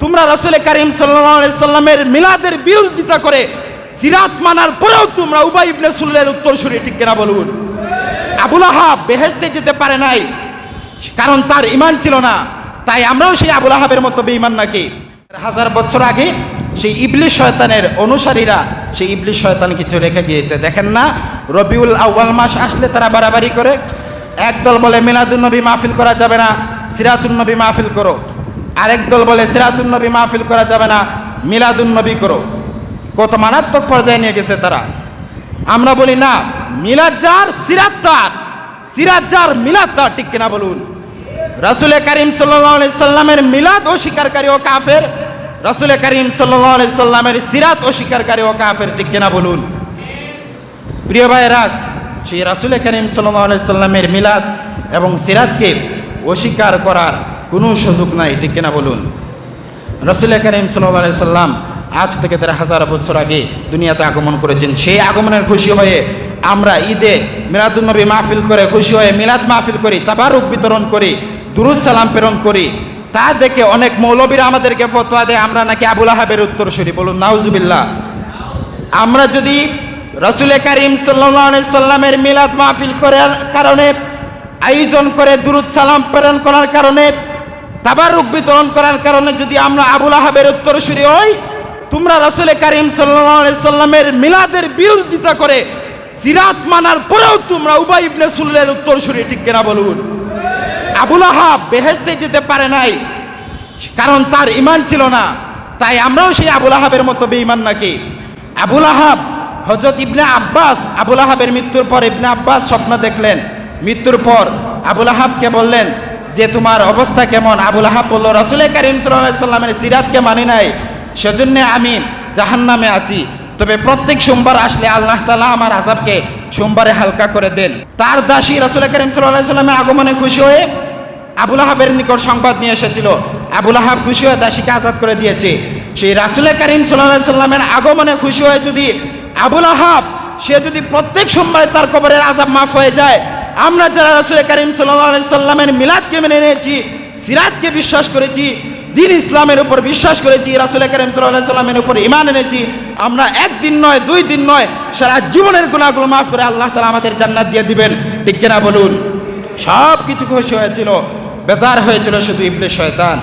তোমরা রসুল করিম সাল্লামের মিলাদের বিরোধিতা করে সিরাত মানার পরেও তোমরা উবাই ইবনে সুলের উত্তর সুরে ঠিক কিনা বলুন। আবুল আহাব বেহেস্তে যেতে পারে নাই, কারণ তার ইমান ছিল না। তাই আমরাও সেই আবুল আহাবের মতো বেঈমান নাকি? হাজার বছর আগে সেই ইবলিশ শয়তানের অনুসারীরা সেই ইবলিশ শয়তান কিছু রেখে গিয়েছে। দেখেন না, রবিউল আউ্বাল মাস আসলে তারা বাড়াবাড়ি করে। একদল বলে মিলাদুল নবী মাহফিল করা যাবে না সিরাতুল নবী মাহফিল করো। আরেক দল বলে সিরাতুল নবী মাহফিল করা যাবে না মিলাদুল নবী করো। কত মারাত্মক পর্যায়ে নিয়ে গেছে তারা। আমরা বলি, না, মিলাদ যার, সিরাত তার। সিরাত যার, মিলাদ তার। ঠিক কিনা বলুন? রাসুল করিম সাল্লামের মিলাদ অস্বীকারী ও কাফের। রাসুল করিম সাল্লামের সিরাত অস্বীকারী ও কাফের। ঠিক কিনা বলুন? প্রিয় ভাইয়েরা, সেই রাসুল করিম সাল্লামের মিলাদ এবং সিরাতকে অস্বীকার করার কোনো সুযোগ নাই, ঠিক কিনা বলুন? রসুল করিম সাল্লাহ সাল্লাম আজ থেকে দেড় হাজার বছর আগে দুনিয়াতে আগমন করেছেন। সেই আগমনের খুশি হয়ে আমরা ঈদে মিলাদুলনবী মাহফিল করে খুশি হয়ে মিলাদ মাহফিল করি, তাবারুক বিতরণ করি দুরুজ সালাম প্রেরণ করি। তা দেখে অনেক মৌলবীরা আমাদেরকে ফতোয়া দেয়, আমরা নাকি আবুল আহাবের উত্তরসূরি। বলুন, নাউজুবিল্লাহ। আমরা যদি রসুল করিম সাল্লাহ সাল্লামের মিলাদ মাহফিল করার কারণে, আয়োজন করে দুরুদ সালাম প্রেরণ করার কারণে তাবারুক বিতরণ করার কারণে যদি আমরা আবুল আহাবের উত্তরসূরি হই তোমরা রসুল কারিম সাল্লামের মিলাদের বিরোধিতা করে সিরাত মানার পরেও তোমরা উবাই ইবনে সুলের উত্তরসূরি ঠিক কিনা বলুন? আবুল আহাব বেহেস্তে যেতে পারে নাই, কারণ তার ইমান ছিল না, তাই আমরাও সেই আবুল আহাবের মতো বেঈমান নাকি? আবুল আহাব হজরত ইবনে আব্বাস, আবুল আহাবের মৃত্যুর পর ইবনে আব্বাস স্বপ্ন দেখলেন, মৃত্যুর পর আবুল আহাবকে বললেন যে তোমার অবস্থা কেমন? আবুল আহাব বলল রসুল করিম সাল্লামের সিরাতকে মানি নাই, সেজন্য আমি জাহান্নামে আছি। তবে প্রত্যেক সোমবার আসলে আল্লাহ তালা আমার আজাবকে সোমবারে হালকা করে দেন। তার দাসী রসুল করিম সাল্লাহ সাল্লামের আগমনে খুশি হয়ে আবুল আহাবের নিকট সংবাদ নিয়ে এসেছিল। আবুল আহাব খুশি হয়ে দাসীকে আজাদ করে দিয়েছে। সেই রাসুল করিম সাল্লাহ সাল্লামের আগমনে খুশি হয়ে যদি আবুল আহাব, সে যদি প্রত্যেক সোমবারে তার কবরের আজাব মাফ হয়ে যায় আমরা যারা রাসুল করিম সাল্লামের মিলাদকে মেনে নিয়েছি, সিরাতকে বিশ্বাস করেছি, দিন ইসলামের উপর বিশ্বাস করেছি রাসুল করিম সাল্লাহ সাল্লামের উপর ইমান এনেছি, আমরা একদিন নয়, দুই দিন নয়, সারা জীবনের গুণাগুলো মাফ করে আল্লাহ তালা আমাদের জান্নাত দিয়ে দিবেন। ঠিক কিনা বলুন? সব কিছু খুশি হয়েছিল, বেজার হয়েছিল শুধু ইবলে শয়তান।